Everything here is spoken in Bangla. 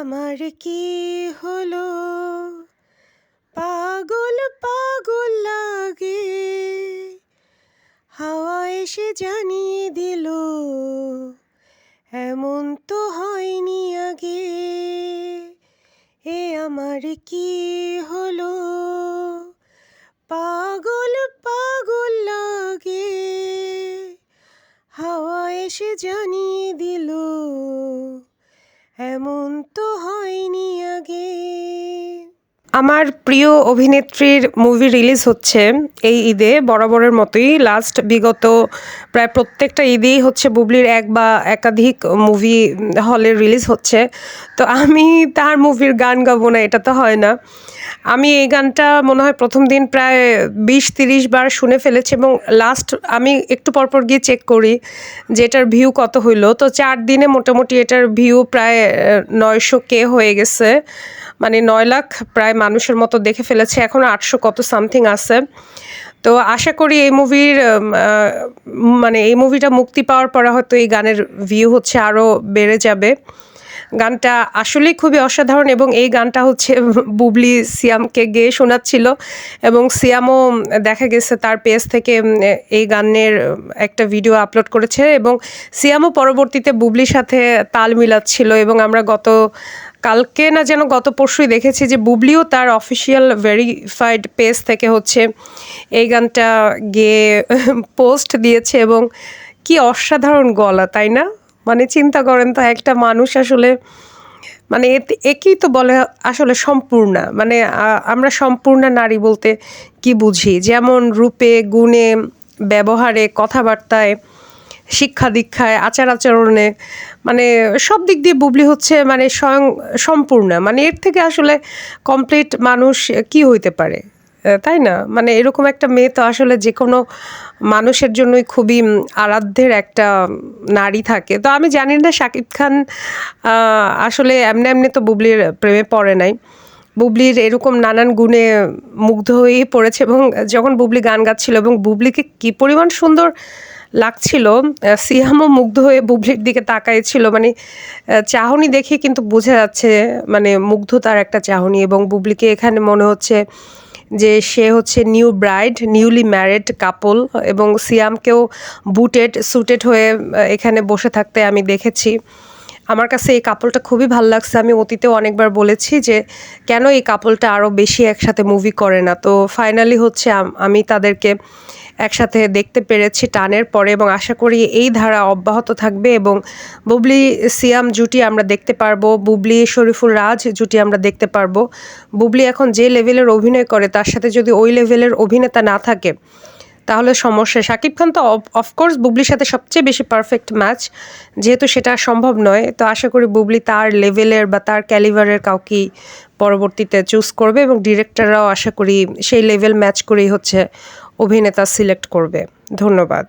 আমার কি হলো? পাগল পাগল লাগে। হাওয়া এসে জানিয়ে দিল, এমন তো হয়নি আগে। এ আমার কি হলো? পাগল পাগল লাগে। হাওয়া এসে জানিয়ে দিল এমন তো হয়নি আগে। আমার প্রিয় অভিনেত্রীর মুভি রিলিজ হচ্ছে এই ঈদে, বরাবরের মতোই। লাস্ট বিগত প্রায় প্রত্যেকটা ঈদেই হচ্ছে বুবলির এক বা একাধিক মুভি হলে রিলিজ হচ্ছে। তো আমি তার মুভির গান গাবো না, এটা তো হয় না। আমি এই গানটা মনে হয় প্রথম দিন প্রায় বিশ তিরিশ বার শুনে ফেলেছি এবং লাস্ট আমি একটু পরপর গিয়ে চেক করি যে এটার ভিউ কত হইল। তো চার দিনে মোটামুটি এটার ভিউ প্রায় নয়শো কে হয়ে গেছে। মানে নয় লাখ প্রায় মানুষের মতো দেখে ফেলেছে। এখন আটশো কত সামথিং আছে। তো আশা করি এই মুভির মানে এই মুভিটা মুক্তি পাওয়ার পরে হয়তো এই গানের ভিউ হচ্ছে আরও বেড়ে যাবে। গানটা আসলেই খুবই অসাধারণ এবং এই গানটা হচ্ছে বুবলি সিয়ামকে গেয়ে শোনাচ্ছিল এবং সিয়ামও দেখা গেছে তার পেজ থেকে এই গানের একটা ভিডিও আপলোড করেছে এবং সিয়ামও পরবর্তীতে বুবলির সাথে তাল মিলাচ্ছিল এবং আমরা গত, কালকে না যেন গত পরশুই দেখেছি যে বুবলিও তার অফিসিয়াল ভেরিফাইড পেজ থেকে হচ্ছে এই গানটা গেয়ে পোস্ট দিয়েছে এবং কি অসাধারণ গলা, তাই না? মানে চিন্তা করেন তো, একটা মানুষ আসলে মানে একই তো বলে আসলে সম্পূর্ণা। মানে আমরা সম্পূর্ণ নারী বলতে কি বুঝি? যেমন রূপে, গুণে, ব্যবহারে, কথাবার্তায়, শিক্ষা দীক্ষায়, আচার আচরণে মানে সব দিক দিয়ে বুবলি হচ্ছে মানে স্বয়ং সম্পূর্ণ। মানে এর থেকে আসলে কমপ্লিট মানুষ কি হইতে পারে? তাই না? মানে এরকম একটা মেয়ে তো আসলে যে কোনো মানুষের জন্যই খুবই আরাধ্যের একটা নারী থাকে। তো আমি জানি না, শাকিব খান আসলে এমনি এমনি তো বুবলির প্রেমে পড়ে নাই। বুবলির এরকম নানান গুণে মুগ্ধ হয়েই পড়েছে এবং যখন বুবলি গান গাচ্ছিল এবং বুবলিকে কী পরিমাণ সুন্দর লাগছিল সিয়ামও মুগ্ধ হয়ে বুবলির দিকে তাকাইছিল। মানে চাহনি দেখে কিন্তু বোঝা যাচ্ছে মানে মুগ্ধতার একটা চাহনি এবং বুবলিকে এখানে মনে হচ্ছে যে সে হচ্ছে new bride, newly married couple এবং সিয়ামকেও বুটেড, সুটেড হয়ে, এখানে বসে থাকতে আমি দেখেছি। আমার কাছে এই কাপলটা খুবই ভালো লাগছে। আমি অতীতেও অনেকবার বলেছি যে, কেন এই কাপলটা আরও বেশি একসাথে মুভি করে না? তো ফাইনালি হচ্ছে আমি তাদেরকে একসাথে দেখতে পেরেছি টানের পরে এবং আশা করি এই ধারা অব্যাহত থাকবে এবং বুবলি, সিয়াম জুটি আমরা দেখতে পারব, বুবলি, শরীফুল রাজ জুটি আমরা দেখতে পারব। বুবলি এখন যে লেভেলের অভিনয় করে, তার সাথে যদি ওই লেভেলের অভিনেতা না থাকে তাহলে সমস্যা। শাকিব খান তো অফকোর্স বুবলির সাথে সবচেয়ে বেশি পারফেক্ট ম্যাচ যেহেতু সেটা সম্ভব নয়। তো আশা করি বুবলি তার লেভেলের বা তার ক্যালিভারের কাউকেই পরবর্তীতে চুজ করবে এবং ডিরেক্টররাও আশা করি সেই লেভেল ম্যাচ করেই হচ্ছে অভিনেতা সিলেক্ট করবে। ধন্যবাদ।